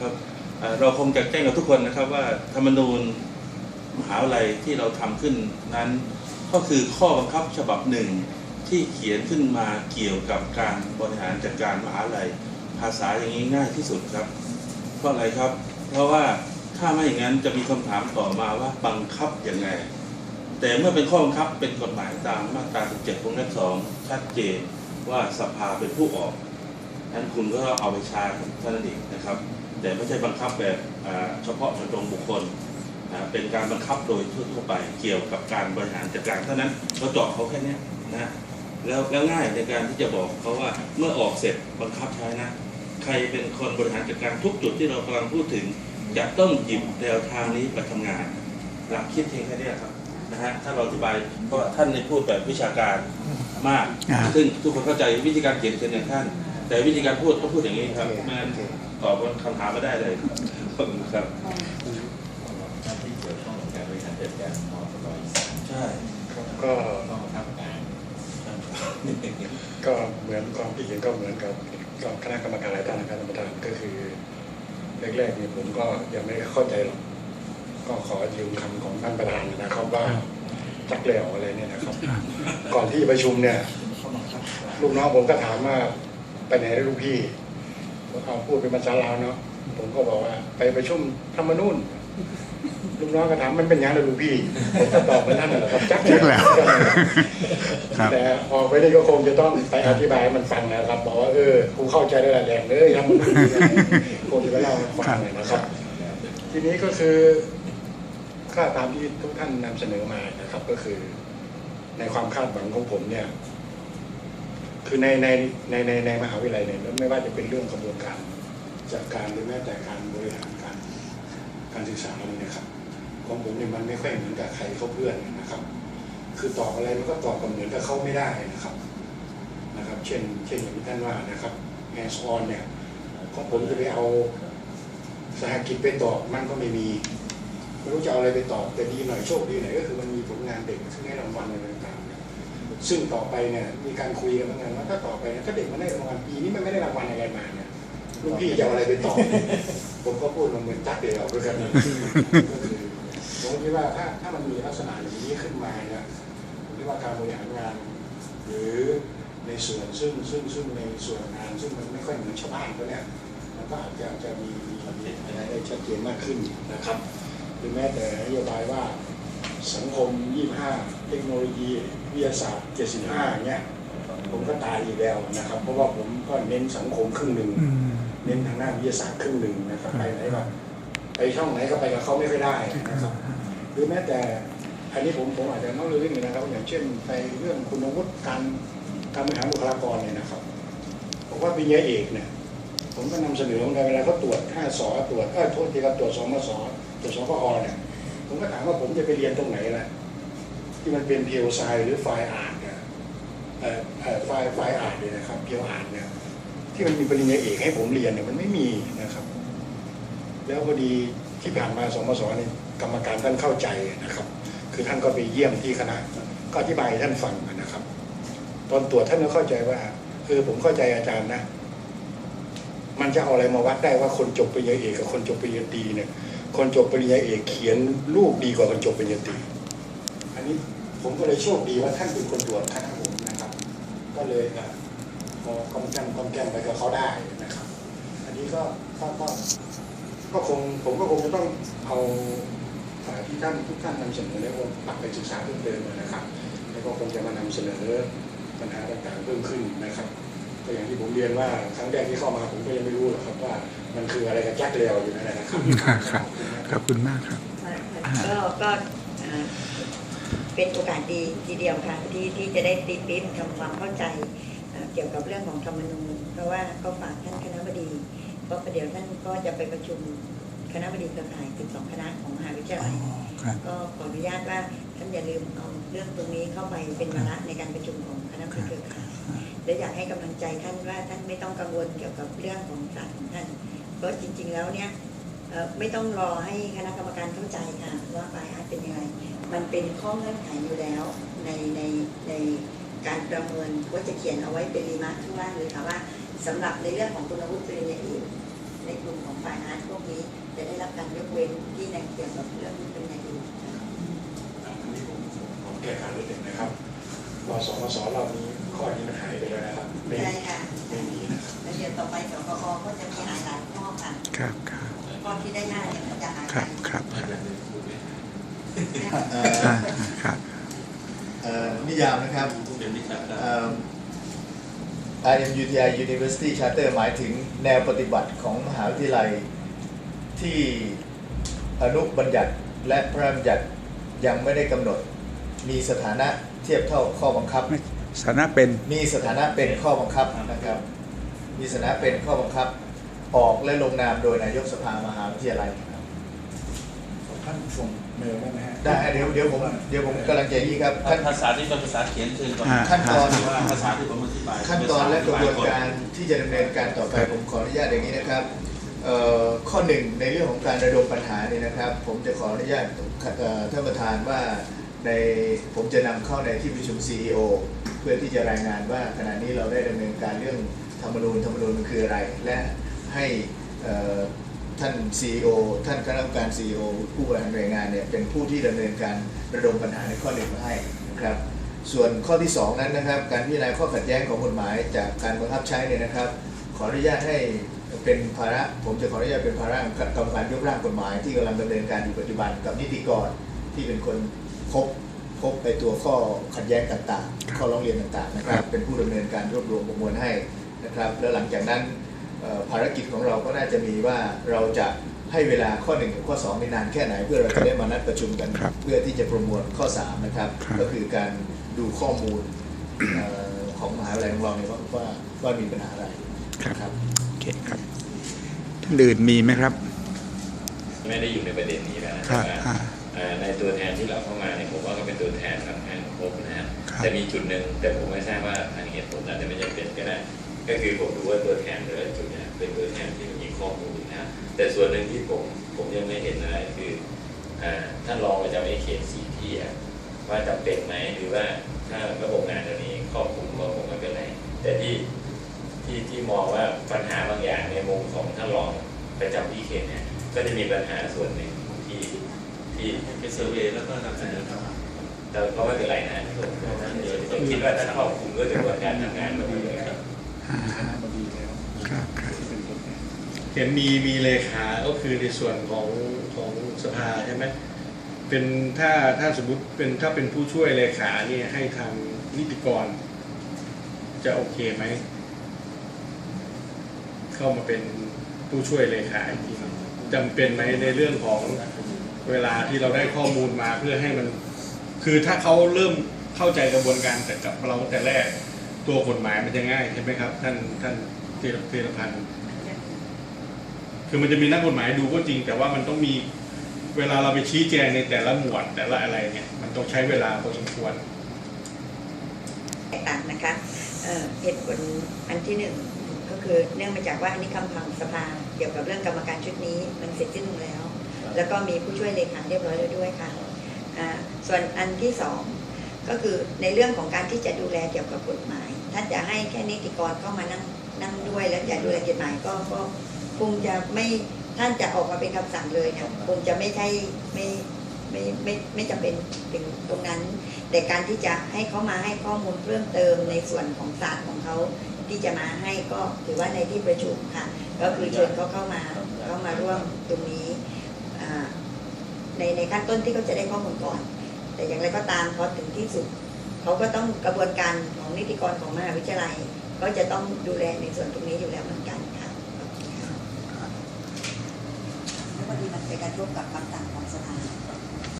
ครับเราคงจะแจ้งกับทุกคนนะครับว่าธรรมนูญมหาวิทยาลัยที่เราทำขึ้นนั้น ก็คือข้อบังคับฉบับหนึ่งที่เขียนขึ้นมาเกี่ยวกับการบริหารจัดการมหาวิทยาลัย ภาษาอย่างนี้ง่ายที่สุดครับเพราะอะไรครับ เพราะว่าถ้าไม่อย่างนั้นจะมีคำถามต่อมาว่าบังคับยังไง แต่เมื่อเป็นข้อบังคับเป็นกฎหมายตามมาตรา17วงเล็บ2ชัดเจนว่าสภาเป็นผู้ออก นั้นคุณก็เอาไปใช้เท่านั้นเองนะครับ แต่ไม่ใช่บังคับแบบอ่าเฉพาะเจาะจงบุคคลนะเป็นการบังคับโดยทั่วๆไปเกี่ยวกับการบริหารจัดการเท่านั้นเราเจาะเขาแค่เนี้ยนะแล้วแล้วง่ายในการที่จะบอกเขาว่าเมื่อออกเสร็จบังคับใช้นะ ใครเป็นคนบริหารจัดการทุกจุดที่เรากำลังพูดถึง จะต้องหยิบแนวทางนี้ไปทำงาน หลักคิดเพียงแค่เนี้ยครับนะฮะถ้าเราอธิบายเพราะท่านในพูดแบบวิชาการมากอ่าซึ่งทุกคนเข้าใจวิธีการเขียนเป็นอย่างท่าน แต่วิธีการพูดก็พูดอย่างนี้ครับไม่งั้นตอบคำถามไม่ได้เลยขอบคุณครับหน้าที่เกี่ยวข้องกับการบริหารจัดการมอปลอีสานใช่ก็ต้องบังคับการก็เหมือนความคิดเห็นก็เหมือนกับกับคณะกรรมการหลายท่านนะครับท่านประธานก็คือแรกๆนี่ผมก็ยังไม่เข้าใจหรอกก็ขอยืมคำของท่านประธานนะครับว่าจักเหลวอะไรเนี่ยนะครับ ก่อนที่ประชุมเนี่ยลูกน้องผมก็ถามว่า ไปไหนลูกพี่ผมเอาพูดเป็นภาษาลาวเนาะผมก็บอกว่า ไปประชุมธรรมนูญลูกน้องก็ถามมันเป็นยังไงลูกพี่ผมก็ตอบเหมือนท่านนั่นแหละครับจักจักแหลวครับแต่ออกไปนี่ก็คงจะต้องไปอธิบายให้มันฟังนะครับบอกว่าเออครูเข้าใจได้หลายแหล่งเลยทำมันดีนะคงจะไปเล่าให้ฟังเลยนะครับ ทีนี้ก็คือค่าตามที่ทุกท่านนำเสนอมานะครับ ก็คือ ในความคาดหวังของผมเนี่ย คือในในในในในมหาวิทยาลัยเนี่ยไม่ว่าจะเป็นเรื่องกระบวนการจัดการหรือแม้แต่การบริหารการการศึกษาอะไรเนี่ยครับของผมเนี่ยมันไม่ค่อยเหมือนกับใครเขาเพื่อนนะครับ คือตอบอะไรมันก็ตอบกับเหมือนกับเขาไม่ได้นะครับนะครับ เช่น เช่นอย่างที่ท่านว่านะครับแ a น d ออนเนี่ยของผมจะไปเอาสหกิจไปตอบมันก็ไม่มีไม่รู้จะเอาอะไรไปตอบแต่ดีหน่อยโชคดีหน่อยก็คือมันมีผลงานเด็กซึ่งให้รางวัลอะไรต่างๆเซึ่งต่อไปเนี่ยมีการคุยกันเหมือนกันว่าถ้าต่อไปเนี่ยถ้าเด็กมันได้รางวัลปีนี้มันไม่ได้รางวัลอะไรมาเนี่ยลูกพี่จะเอาอะไรไปตอบผมก็พูดมาเหมือนจักเดียวด้วยกันก็คือผมคิดว่าถ้าถ้ามันมีลักษณะอย่างนี้ขึ้นมาเนี่ยผมคิดว่าการบริหารงาน หรือในส่วนซึ่งซึ่งซึ่งในส่วนงาน ซึ่งมันไม่ค่อยเหมือนชาวบ้านก็เนี่ยมันก็อาจจะจะมีมีอะไรได้ชัดเจนมากขึ้นนะครับหรือแม้แต่นโยบายว่าสังคม 25 เทคโนโลยีวิทยาศาสตร์ 75 เนี่ยผมก็ตายอีกแล้วนะครับ เพราะว่าผมก็เน้นสังคมครึ่งหนึ่งอืมเน้นทางด้านวิทยาศาสตร์ครึ่งหนึ่งนะครับไปไหนก็ไปช่องไหนก็ไปกับเขาไม่ค่อยได้นะครับหรือแม้แต่อันนี้ผมผมอาจจะนอกเรื่องนิดนึงนะครับ อย่างเช่นไปเรื่องคุณวุฒิการการบริหารบุคลากรเนี่ยนะครับผมว่าปริญญาเอกเนี่ยผมก็นำเสนอเหมือนกันเวลาเขาตรวจ5สอตรวจเออโทษทีครับตรวจสมสตรวจสกอเนี่ยผมก็ถามว่าผมจะไปเรียนตรงไหนล่ะ ที่มันเป็นเพียวไซหรือไฟล์อ่านเนี่ยไฟล์ไฟล์อ่านเนี่ยนะครับเพียวอ่านเนี่ยที่มันมีปริญญาเอกให้ผมเรียนเนี่ยมันไม่มีนะครับ แล้วพอดีที่ผ่านมาสมศนี่กรรมการท่านเข้าใจนะครับ คือท่านก็ไปเยี่ยมที่คณะ ก็อธิบายท่านฟังนะครับ ตอนตรวจท่านก็เข้าใจว่าคือผมเข้าใจอาจารย์นะ มันจะเอาอะไรมาวัดได้ว่าคนจบปริญญาเอกกับคนจบปริญญาตรีเนี่ย คนจบปริญญาเอกเขียนรูปดีกว่าคนจบปริญญาตรีอันนี้ ผมก็เลยโชคดีว่าท่านเป็นคนตรวจคณะผมนะครับ ก็เลยอะพอกำแกมกำแกมไปกับเขาได้นะครับ อันนี้ก็ก็ก็ก็คงผมก็คงจะต้องเอาอ่าที่ท่านทุกท่านนำเสนอในองค์ปรับไปศึกษาเพิ่มเติมนะครับ แล้วก็คงจะมานำเสนอปัญหาต่างๆเพิ่มขึ้นนะครับก็อย่างที่ผมเรียนว่าครั้งแรกที่เข้ามาผมก็ยังไม่รู้หรอกครับว่ามันคืออะไรกับแจ็คเลวอยู่นั่นแหละนะครับครับครับขอบคุณมากครับก็ก็อ่า เป็นโอกาสดีทีเดียวค่ะที่ที่จะได้ตีปิ๊บทำความเข้าใจอ่าเกี่ยวกับเรื่องของธรรมนูญเพราะว่าก็ฝากท่านคณะบดีเพราะประเดี๋ยวท่านก็จะไปประชุมคณะบดีเครือข่าย12คณะของมหาวิทยาอ๋อลัยครับก็ขออนุญาตว่าท่านอย่าลืมเอาเรื่องตรงนี้เข้าไปเป็นวาระในการประชุมของคณะบดีเครือข่ายและอยากให้กำลังใจท่านว่าท่านไม่ต้องกังวลเกี่ยวกับเรื่องของศาสตร์ของท่านเพราะจริง ๆ แล้วเนี่ยเอ่อไม่ต้องรอให้คณะกรรมการเข้าใจค่ะว่าปลายอาร์ตเป็นยังไง มันเป็นข้อเงื่อนไขอยู่แล้วในในในการประเมินว่าจะเขียนเอาไว้เป็นรีมาร์คข้างล่าเลยค่ะว่า สำหรับในเรื่องของคุณวุฒิปริญญาเอกในกลุ่มของฝ่ายอาร์ตพวกนี้ จะได้รับการยกเว้นที่ในเกี่ยวกับเรื่องปริญญาเอกอันนี้ผมผมแก้ไขนิดหนึ่งนะครับวสวสรอบนี้ข้อนี้มันหายไปแล้วนะครับใช่ค่ะไม่มีนะคแล้วเดี๋ยวต่อไปสกอก็จะมีอายหลายข้อค่ะครับครับข้อที่ได้หน้าเนี่ยมัจะหายไครับครับ อ่อ่าอครับเอ่อนิยามนะครับเดี๋ยวนี้ครับได้เอ่อ IMUTI University Charter หมายถึงแนวปฏิบัติของมหาวิทยาลัยที่อนุบัญญัติและพระราชบัญญัติยังไม่ได้กำหนด มีสถานะเทียบเท่าข้อบังคับ สถานะเป็นมีสถานะเป็นข้อบังคับนะครับ มีสถานะเป็นข้อบังคับ ออกและลงนามโดยนายกสภามหาวิทยาลัยครับ ท่านส่ง เมลได้ไหมฮะได้ฮะเดี๋ยวเดี๋ยวผมเดี๋ยวผมกำลังจะยี่ครับขั้นภาษาที่เป็นภาษาเขียนเชิญก่อนอ่าขั้นตอนว่าภาษาที่ผมอธิบายขั้นตอนและกระบวนการที่จะดำเนินการต่อไปผมขออนุญาตอย่างนี้นะครับเอ่อข้อหนึ่งในเรื่องของการระดมปัญหาเนี่ยนะครับ ผมจะขออนุญาตเอ่อท่านประธานว่าในผมจะนำเข้าในที่ประชุม CEO เพื่อที่จะรายงานว่าขณะนี้เราได้ดำเนินการเรื่องธรรมนูญธรรมนูญมันคืออะไร และให้เอ่อ ท่าน CEO ท่านคณะกรรมการ CEO ผู้บริหารหน่วยงานเนี่ยเป็นผู้ที่ดำเนินการระดมปัญหาในข้อหนึ่งมาให้นะครับส่วนข้อที่ 2 นั้นนะครับ การพิจารณาข้อขัดแย้งของกฎหมายจากการบังคับใช้เนี่ยนะครับ ขออนุญาตให้เป็นภาระ ผมจะขออนุญาตเป็นภาระกรรมการยกร่างกฎหมายที่กำลังดำเนินการอยู่ปัจจุบันกับนิติกรที่เป็นคนพบพบไปตัวข้อขัดแย้งต่างๆ ข้อร้องเรียนต่างๆนะครับ เป็นผู้ดำเนินการรวบรวมประมวลให้นะครับ แล้วหลังจากนั้น ภารกิจของเราก็น่าจะมีว่าเราจะให้เวลาข้อ1กับข้อ2ในนานแค่ไหน เพื่อเราจะได้มานัดประชุมกันครับเพื่อที่จะประมวลข้อ3นะครับครับก็คือการดูข้อมูลเอ่อของมหาวิทยาลัยของเราเนี่ยว่าว่าว่ามีปัญหาอะไรครับครับโอเคครับท่านอื่นมีไหมครับ ไม่ได้อยู่ในประเด็นนี้แล้วครัแต่บว่าอ่าเอ่อในตัวแทนที่เราเข้ามาเนี่ยผมว่าก็เป็นตัวแทนค่อนข้างครบนะฮะครับจะมีจุดหนึ่งแต่ผมไม่ทราบว่าทางเหตุผลอาจจะไม่จำเป็นก็ได้ ก็คือผมดูว่าตัวแทนแต่ละจุดเนี่ยเป็นตัวแทนที่มีข้อมูลนะแต่ส่วนหนึ่งที่ผมผมยังไม่เห็นอะไรคืออท่านรองประจำไอ้เขตสีที่อะว่าจำเป็นไหมหรือว่าถ้าระบบงานตัวนี้ครอบคลุมก็คงไม่เป็นไรแต่ที่ที่ที่มองว่าปัญหาบางอย่างในมุมของท่านรองประจำที่เขตเนี่ยก็จะมีปัญหาส่วนหนึ่งที่ที่เป็นเซอร์เวยแล้วก็นำเสนอครับแต่ก็ไม่เป็นไรนะผมคิดว่าถ้าครอบคลุมด้วยกระบวนการทำงานมันดีเลย ครับครับเป็นตัวแทนเห็นมีมีเลขาก็คือในส่วนของของสภาใช่ไหมเป็นถ้าถ้าสมมติเป็นถ้าเป็นผู้ช่วยเลขาเนี่ยให้ทางนิติกร จะโอเคไหม เข้ามาเป็นผู้ช่วยเลขาอีกทีจำเป็นไหมในเรื่องของเวลาที่เราได้ข้อมูลมาเพื่อให้มัน คือถ้าเขาเริ่มเข้าใจกระบวนการแต่กับเราแต่แรก ตัวกฎหมายมันจะง่ายใช่ไหมครับ ท่านท่านธีรธีรพันธ์คือมันจะมีนักกฎหมายดูก็จริง แต่ว่ามันต้องมีเวลาเราไปชี้แจงในแต่ละหมวดแต่ละอะไรเนี่ยมันต้องใช้เวลาพอสมควรแตกต่างนะคะเอ่อเหตุผลอันที่หนึ่งก็คือเนื่องมาจากว่าอันนี้คำพังสภาเกี่ยวกับเรื่องกรรมการชุดนี้มันเสร็จสิ้นลงแล้ว แล้วก็มีผู้ช่วยเลขาเรียบร้อยแล้วด้วยค่ะอ่าส่วนอันที่สองก็คือในเรื่องของการที่จะดูแลเกี่ยวกับกฎหมาย ถ้าจะให้แค่นิติกรเข้ามานั่งนั่งด้วยแล้วจะดูแลกฎหมายก็ก็คงจะไม่ท่านจะออกมาเป็นคำสั่งเลยเนี่ยคงจะไม่ใช่ไม่ไม่ไม่ไม่จำเป็นถึงตรงนั้น แต่การที่จะให้เขามาให้ข้อมูลเพิ่มเติมในส่วนของศาสตร์ของเขาที่จะมาให้ก็ถือว่าในที่ประชุมค่ะ ก็คือเชิญเขาเข้ามาเข้ามาร่วมตรงนี้ในในขั้นต้นที่เขาจะได้ข้อมูลก่อน แต่อย่างไรก็ตามพอถึงที่สุด เขาก็ต้องกระบวนการของนิติกรของมหาวิทยาลัย ก็จะต้องดูแลในส่วนตรงนี้อยู่แล้วเหมือนกันค่ะแล้วพอดีมันไปกระทบกับคำสั่งของสภา